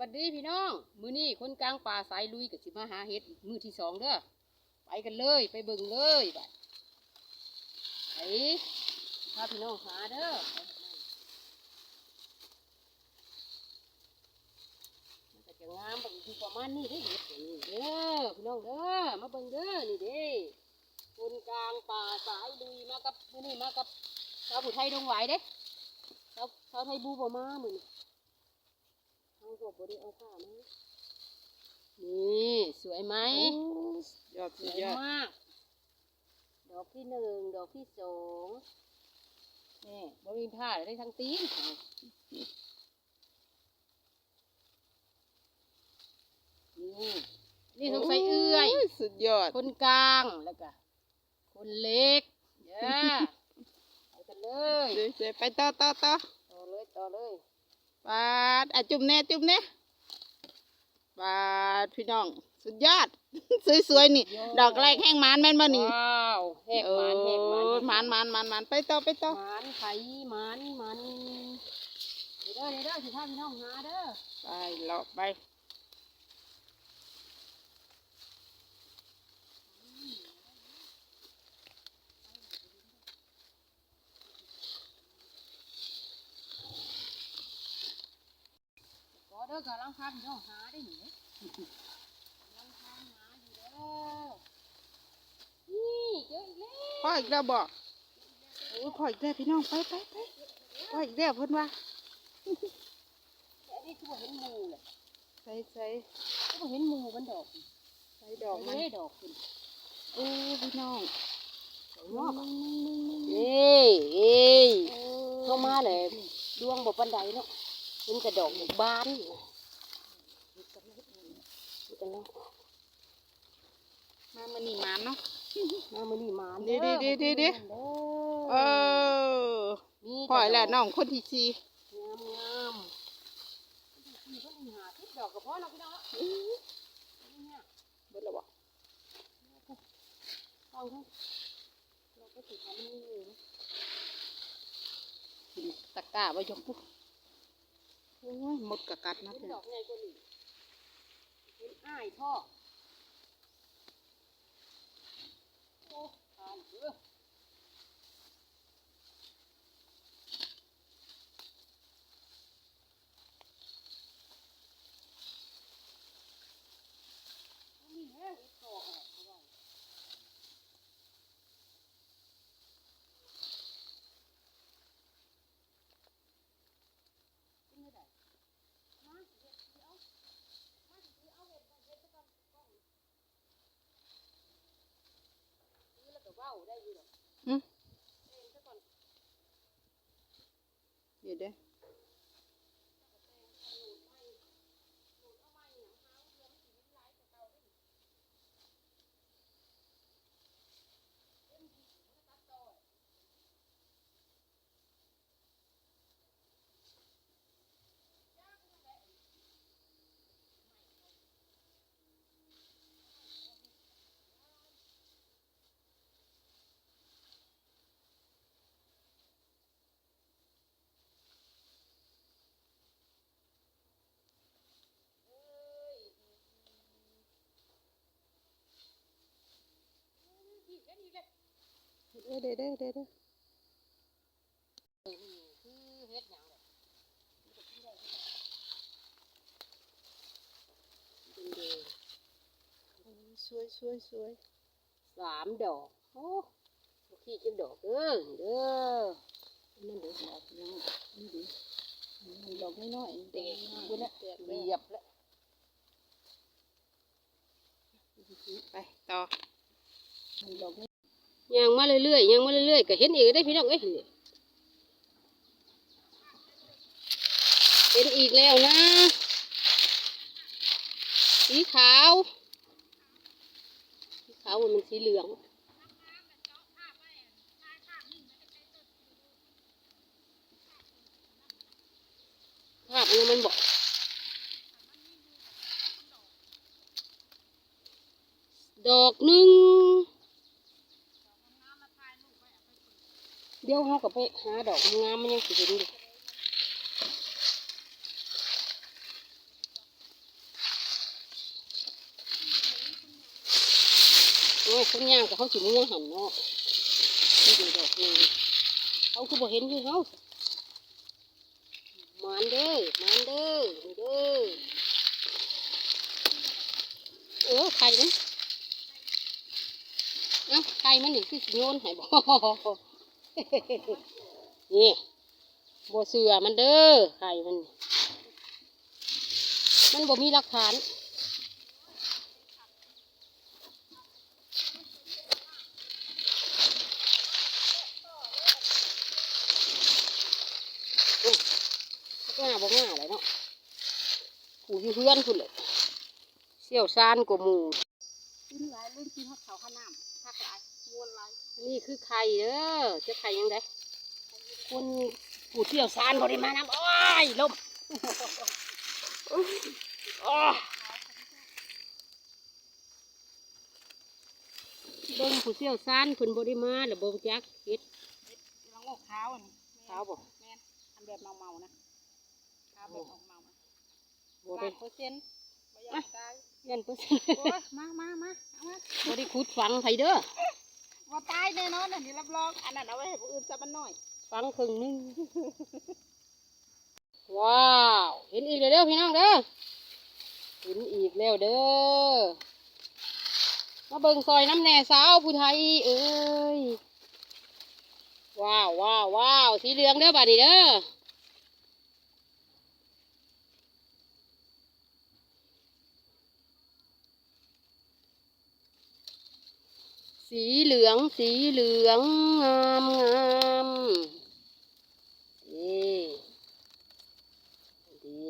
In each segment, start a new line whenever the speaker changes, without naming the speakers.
วัสดีพี่น้อง มือนี้คนกลางป่าสายลุยกับสิมาหาเห็ดมือที่สองเด้อไปกันเลยไปเบิ่งเลยไปไปพาพี่น้องหาเด้อมันก็จะงามแบบคือประมาณนี้ได้เห็ดนี่เด้อพี่น้องเด้อมาเบิ่งเด้อนี่เด้คนกลางป่าสายลุยมากับมือนี้มากับชาวผู้ไทยดงไหวเด้ชาวชาวไทยบูบ่มาเหมือน เอาหัวบริเอาผ้ามานี่สวยไหม
ยอด
ส
สุด
วย
ยอด
มาก ดอกที่หนึ่งดอกที่สองนี่บริผ้าได้ทั้งตีนเอานี่นี่สงสัยเอื้อย
โสุดยอด
คนกลางแล้วก็คนเล็กเย้ไปกันเลย
เดี๋ยวๆไปต่อต่อต่อ
ต่อเลยต่อเลย
ปาดอะจุ่มแน่จุ่มแน่ปาดพี่น้อง สุดยอด สวยๆนี่ ดอกแรกแห้งมันแม่นบ่นี่
ว้าวแหก
เอ
มันแหกมัน
อมันมันมันมันไปต่อไปต่อ
หมานไข่หมานมันเดี๋ยวเด้อเดี๋ยวเด้อสิท่าพี่น้องหาเด้อ
ไปเลาะไป
เด้อกำลังพาพี่น้องหาได้หนิกำลังพาหาอยู่เด้อนี่เจออีกแล้ว
พ่ออีกแล้วบอกโอ้ยพ่ออีกแล้วพี่น้องไปไปไปพ่ออีกแล้วเพิ่นว่า
แต่อันนี้คือบ่เห็นหมูเลย
ใส่ใส่
คือบ่เห็นหมูมันดอก
ใส่ดอกมัน
เด้ดอกขึ้น
โอ้พี่น้อง
งอกเอ้ยเอ้ยเข้ามาเลยดวงบ่ปันใดเนาะ เห็นแต่ดอกบานอยู่นี่กันเลยนี่กันเลย
มามันนี่มันเนาะ
มามื้อนี้หมา
เดี๋ยวเดี๋ยวเดี๋ยวเดี๋ยวเดี๋ยวเออ
มี
พ่ออีกแล้วน้องคนที่สี่
งามงามมีคนหาทิศดอกกับพ่อเราพี่น้องเนี่ย
เบิดแล้วบ่
ฟังเขาเราก็ติดทำนี่อยู่นะ
กินตะกร้าไว้ยกปุ๊บ โอ้ยหมดกะกัดนะ
เพื่อ
น
ด
อ
กใหญ่กว่านี้เป็นอ้ายพ่อโอ้ตายเออนี่แหละเห็ดต่อออกเอาไว้ เป็นไม่ได้มาเดี๋ยวสิเอามาสิเอาเห็ดมาเห็ดซะก่อนกล้องซื้อแล้วก็เว้า ได้อยู่หรอก
อืม
เองซะก่อน
เดี๋ยวเด้อ
หนูไม่หนูเอาไม้หนังหางเรือมันสิมันหลายกว่าเก่าเด้อเต็มที่มันก็ตัดต่อจ้าก็นั่นแหละ เอ้ยอีกแล้วอีกแล้ว
เดี๋ยวเดี๋ยวเดี๋ยวเดี๋ยวเดี๋ยว
เออนี่คือเฮ็ดหยังเลยมันก็กินได้คือกันเป็นเดง
โอ้ยสวยสวยสวย
สามดอก โอ้บกขี้จะดอกเด้อเด้อนั่นเด้อดอกยังนี่ดิ
มีดอกน้อยๆ
เด็
เด็
ก
ก
กูนะเหยียบแล้ว
ไปต่อ
มีดอก ยังมาเรื่อยๆยังมาเรื่อยๆก็เห็นอีกได้พี่น้องเอ้ยเห็นอีกแล้วนะ สีขาว สีขาวมันสีเหลืองภาพมันบอก ยวเขากับไปหาดอกงามมันยังสิเห็นอยู่โอ้คนย่างกับเขาสิมันยังหันเนาะนี่ดูดอกนี่เขาคือบ่เห็นคือเขามันเด้อมันเด้อเด้อเออไข่นะเอ้าไก่มันหนึ่งคือโยนให้บ่ นี่บ่เสือมันเด้อไข่มัน มันบ่มีหลักฐานง่าบ่ง่าเลยเนาะผูอยู่เพื่อนคุณเลยเสี่ยวซานกว่าหมู
กินหลายเรื่องกินฮอดเขาข้าวน้ำพักหลายมวนหลาย
นี่คือไข่เด้อจะไข่ยังไงคนผู้เสี่ยวซานบริมาน้ำโอ้ยลมอ้อเบิ่งผู้เสี่ยวซานเพิ่นบริมาแล้วบ่จักเฮ็ด
ลังอกขาวอันนี้
ขาวบ่
แม่นอันแบบเมาๆนะขาวแบบออกเมานะ
บ่
ล้า
ได้
นเปอร์เซ็นต์บ่อยากตาย
ยันเพิ่น
โอ้ยมามามาเอามา
บ่ได้ขุดฝังไผเด้อ
ว่า ตายแน่นอนอันนี้รับรอง อันนั้นเอาไว้ให้ผู้อื่นซะมันหน่อย
ฟังครึ่งหนึง ว้าว เห็นอีกแล้วเด้อพี่น้องเด้อ เห็นอีกแล้วเด้อ มาเบิ่งซอยน้ำแหน่สาวผู้ไทยเอ้ย ว้าวว้าวว้าวสีเหลืองเด้อบัดนี้เด้อ สีเหลืองสีเหลืองงามงามนี่ดี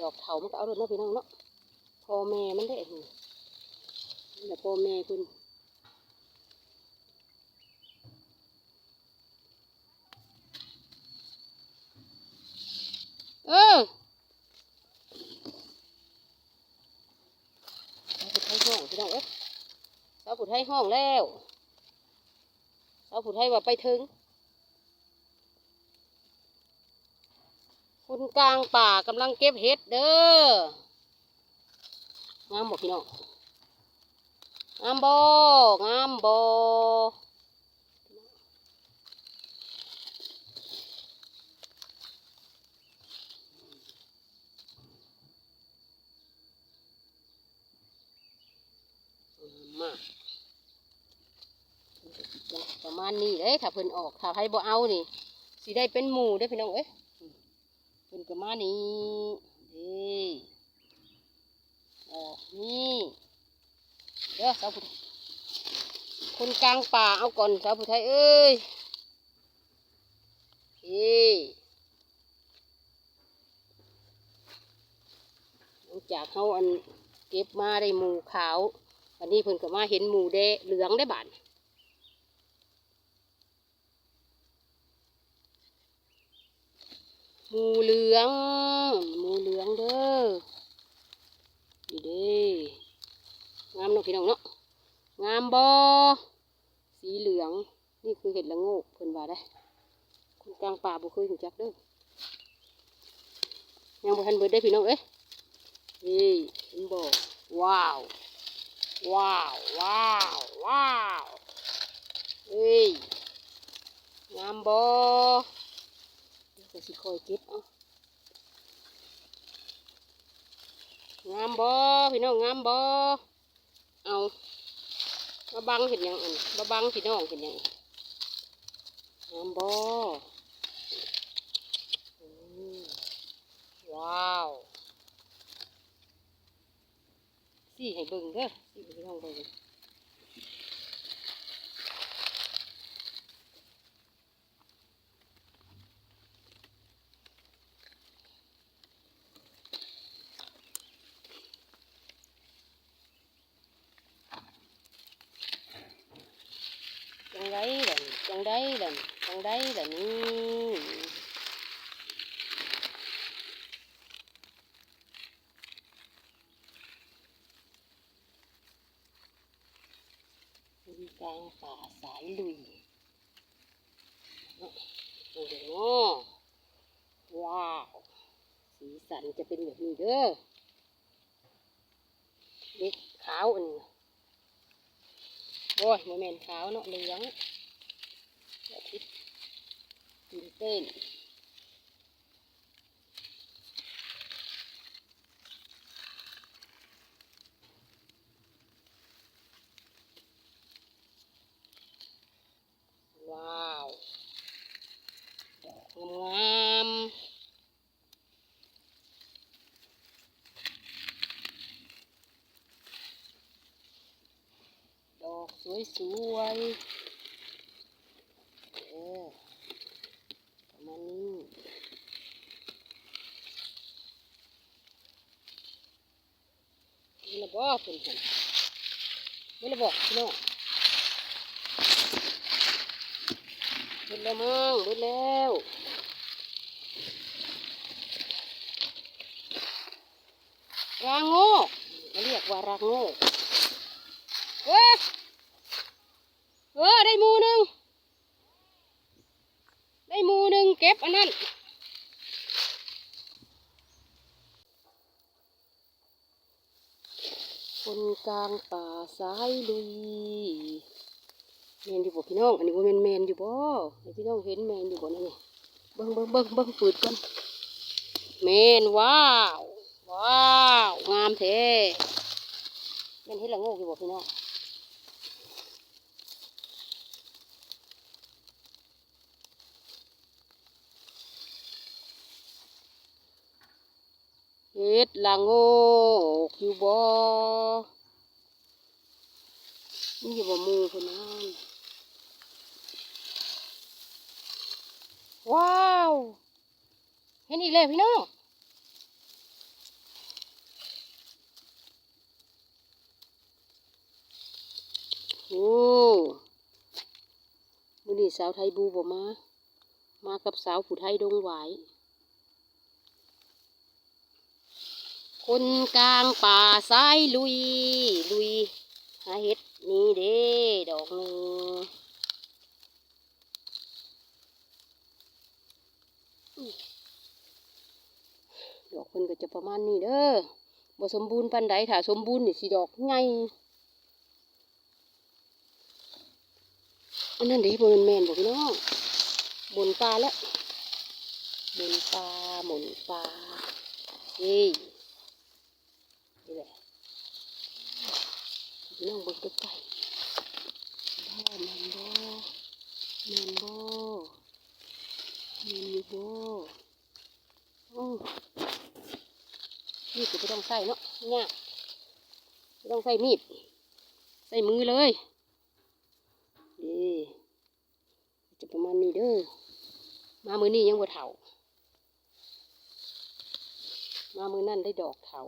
ดอกเถามันก็เอารถเนาะพี่น้องเนาะพ่อแม่มันได้นี่นี่แหละพ่อแม่คุณเออสาวผู้ไทยห้องพี่น้องเอ้ยสาวผู้ไทยห้องแล้วสาวผู้ไทยว่าไปถึง คนกลางป่ากำลังเก็บเห็ดเด้องามบอกพี่น้องงามบงามบอากประมาณนี้เลย ถ้าเพิ่นออกถ้าใครบ่เอานี่สิได้เป็นหมูได้พี่น้องเอ้ยเพิ่นก็มานี่เด้ออกนี่เด้อสาวผู้ไทยคนกลางป่าเอาก่อนสาวผู้ไทยเอ้ยเฮ้หลังจากเขาอันเก็บมาได้หมูขาววันนี้เพิ่นก็มาเห็นหมูแดงเหลืองได้บาด มูเหลือง มูเหลืองเด้อนี่เด้งามเนาะพี่น้องเนาะงามบอสีเหลือง นี่คือเห็ดละโงกเพิ่นว่าได้คนกลางป่าบ่เคยรู้จักเด้อยังบ่ทันเบิดได้พี่น้องเอ้ยนี่เห็นบ่ว้าว ว้าว ว้าว ว้าวเฮ้ยงามบอ เดี๋ยวก็สิคอยเก็บเอางามบ่พี่น้องงามบ่เอามาบังเห็นยังอันมาบังพี่น้องเห็นยังงามบอว้าวสี่ให้เบิ่งเด้อสี่ให้พี่น้องเบิ่งจังได ล่ะนี่จังไดล่ะนี่จังไดล่ะนี่คุณกลางป่าสายลุยเนาะโอ้โหเนาะว้าว สีสันจะเป็นแบบนี้เด้อเด็กขาวอันนี้โอ้ยโมเมนขาวเนาะเหลืองอาทิตย์ ตื่นเต้นว้าวดอกงามดอกสวยๆเออประมาณนี้ นี่ละบอกเป็นหันนี่ละบอกพี่น้องเบิดแล้วมั้งเบิดแล้วรางโงกเรียกว่ารางโงกเอ้ยเออได้มูหนึ่งได้หมูหนึ่งเก็บอันนั้น คนกลางป่าสายลุยแมนอยู่บ่พี่น้อง อันนี้ว่าแมนแมนอยู่บ่พี่น้องเห็นแมนอยู่บ่นี่นี่เบิ้งเบิ้งเบิ้งเบิ้งปืดกันแมนว้าวว้าวงามแท้แมนเห็นละโงกอยู่บ่พี่น้องเฮ็ดละโงกอยู่บ่ นี่อยู่บ่หมูคนนั้นว้าว เห็นอีกแล้วพี่น้องโอ้มื้อนี้สาวไทยบูบ่มา มากับสาวผู้ไทยดงหวายคนกลางป่าสายลุย ลุย หาเห็ด นี่เด้ดอกหนึ่งอื้อดอกเพิ่นก็จะประมาณนี้เด้อบ่สมบูรณ์ปานใดถ้าสมบูรณ์นี่สิดอกใหญ่อันนั้นเด้บ่แม่นแมนบ่พี่น้องหมุนปลาแล้วหมุนปลาหมุนปลาเฮ้ยนี่แหละ น้องเบิ่งใกล้ๆบ่แม่นบ่แม่นบ่แมนอยู่บ่โอ้นี่คือไม่ต้องใส่เนาะยากไม่ต้องใส่มีด ใส่มือเลยเด้จะประมาณนี้เด้อ มามือนี้ยังบ่เฒ่ามามือนั่นได้ดอกเฒ่า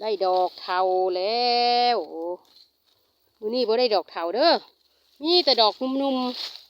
ได้ดอกเทาแล้วมือนี้บ่ได้ดอกเทาเด้อมีแต่ดอกนุ่มๆ